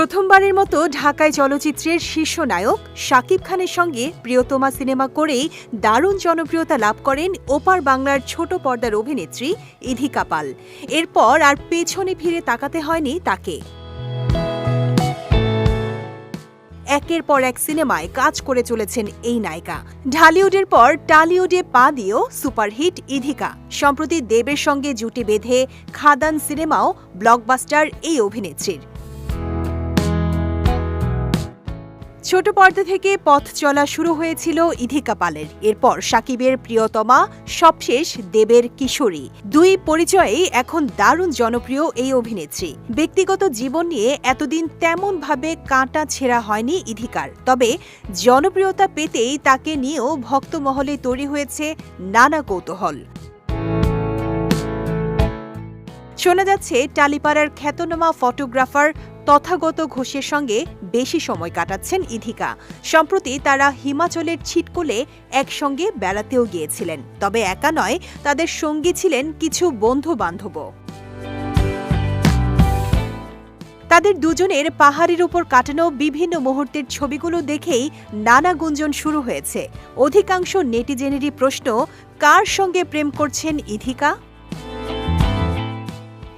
প্রথমবারের মতো ঢাকায় চলচ্চিত্রের শীর্ষ নায়ক শাকিব খানের সঙ্গে প্রিয়তমা সিনেমা করেই দারুণ জনপ্রিয়তা লাভ করেন ওপার বাংলার ছোট পর্দার অভিনেত্রী ইধিকা পাল। এরপর আর পেছনে ফিরে তাকাতে হয়নি তাকে। একের পর এক সিনেমায় কাজ করে চলেছেন এই নায়িকা। ঢালিউডের পর টালিউডে পা দিয়েও সুপারহিট ইধিকা। সম্প্রতি দেবের সঙ্গে জুটি বেঁধে খাদান সিনেমাও ব্লকবাস্টার এই অভিনেত্রীর। ছোট পর্দা থেকে পথ চলা শুরু হয়েছিল ইধিকা পালের। এরপর সাকিবের প্রিয়তমা, সবশেষ দেবের কিশোরী। দুই পরিচয়ে এখন দারুণ জনপ্রিয় এই অভিনেত্রী। ব্যক্তিগত জীবন নিয়ে এতদিন তেমন ভাবে কাঁটা ছেঁড়া হয়নি ইধিকার। তবে জনপ্রিয়তা পেতেই তাকে নিয়েও ভক্তমহলে তৈরি হয়েছে নানা কৌতূহল। শোনা যাচ্ছে, টালিপাড়ার খ্যাতনামা ফটোগ্রাফার তথাগত ঘোষের সঙ্গে বেশি সময় কাটাচ্ছেন ইধিকা। সম্প্রতি তারা হিমাচলের ছিটকলে একসঙ্গে বেড়াতেও গিয়েছিলেন। তবে একা নয়, তাদের সঙ্গী ছিলেন কিছু বন্ধু বান্ধবও তাদের দুজনের পাহাড়ের উপর কাটানো বিভিন্ন মুহূর্তের ছবিগুলো দেখেই নানা গুঞ্জন শুরু হয়েছে। অধিকাংশ নেটিজেনেরই প্রশ্ন, কার সঙ্গে প্রেম করছেন ইধিকা?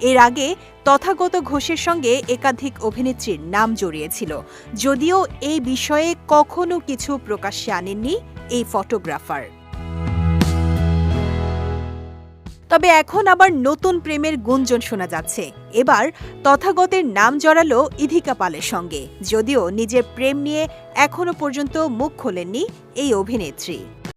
এর আগে তথাগত ঘোষের সঙ্গে একাধিক অভিনেত্রীর নাম জড়িয়েছিল। যদিও এই বিষয়ে কখনো কিছু প্রকাশ্যে আনেননি এই ফটোগ্রাফার। তবে এখন আবার নতুন প্রেমের গুঞ্জন শোনা যাচ্ছে। এবার তথাগতের নাম জড়ালো ইধিকা পালের সঙ্গে। যদিও নিজের প্রেম নিয়ে এখনও পর্যন্ত মুখ খোলেননি এই অভিনেত্রী।